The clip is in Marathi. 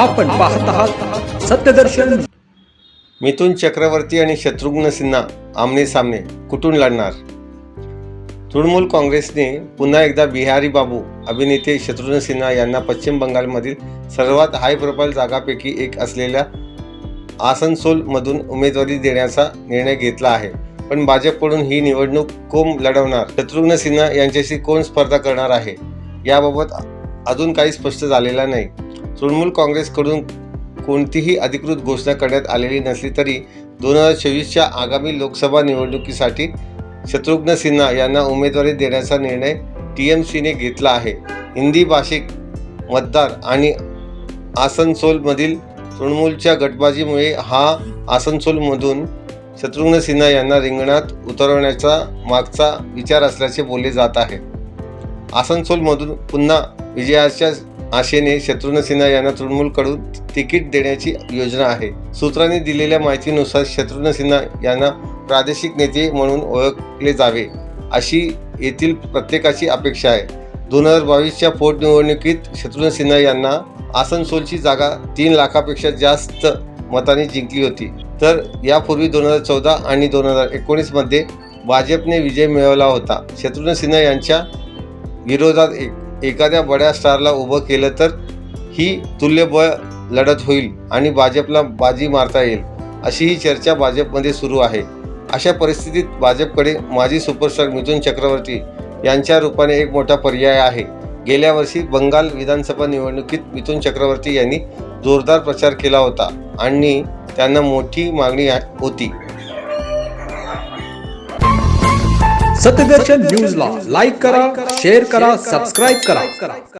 आपण पाहत आहात सत्यदर्शन. मिथुन चक्रवर्ती आणि शत्रुघ्न सिन्हा आमने सामने कुठून लढणार? तृणमूल काँग्रेसने पुन्हा एकदा बिहारी बाबू अभिनेते शत्रुघ्न सिन्हा यांना पश्चिम बंगालमधील सर्वात हाय प्रोफाईल जागापैकी एक असलेल्या आसनसोलमधून उमेदवारी देण्याचा निर्णय घेतला आहे. पण भाजपकडून ही निवडणूक कोण लढवणार? शत्रुघ्न सिन्हा यांच्याशी कोण स्पर्धा करणार आहे? याबाबत अजून काही स्पष्ट झालेला नाही. तृणमूल काँग्रेसकडून कोणतीही अधिकृत घोषणा करण्यात आलेली नसली तरी दोन हजार चोवीसच्या आगामी लोकसभा निवडणुकीसाठी शत्रुघ्न सिन्हा यांना उमेदवारी देण्याचा निर्णय टी एम सीने घेतला आहे. हिंदी भाषिक मतदार आणि आसनसोलमधील तृणमूलच्या गटबाजीमुळे हा आसनसोलमधून शत्रुघ्न सिन्हा यांना रिंगणात उतरवण्याचा मागचा विचार असल्याचे बोलले जात आहे. आसनसोलमधून पुन्हा विजयाच्या आशेने शत्रुघ्न सिन्हा यांना तृणमूलकडून तिकीट देण्याची योजना आहे. सूत्रांनी दिलेल्या माहितीनुसार शत्रुघ्न सिन्हा यांना प्रादेशिक नेते म्हणून ओळखले जावे अशी येथील प्रत्येकाची अपेक्षा आहे. दोन हजार बावीसच्या पोटनिवडणुकीत शत्रुघ्न सिन्हा यांना आसनसोलची जागा तीन लाखापेक्षा जास्त मतांनी जिंकली होती. तर यापूर्वी दोन हजार चौदा आणि दोन हजार एकोणीसमध्ये भाजपने विजय मिळवला होता. शत्रुघ्न सिन्हा यांच्या विरोधात एक एखाद्या बड्या स्टारला उभं केलं तर ही तुल्यबळ लढत होईल आणि भाजपला बाजी मारता येईल अशी ही चर्चा भाजपमध्ये सुरू आहे. अशा परिस्थितीत भाजपकडे माजी सुपरस्टार मिथुन चक्रवर्ती यांच्या रूपाने एक मोठा पर्याय आहे. गेल्या वर्षी बंगाल विधानसभा निवडणुकीत मिथुन चक्रवर्ती यांनी जोरदार प्रचार केला होता आणि त्यांना मोठी मागणी होती. सत्यदर्शन न्यूजला लाईक करा शेअर करा सबस्क्राईब करा।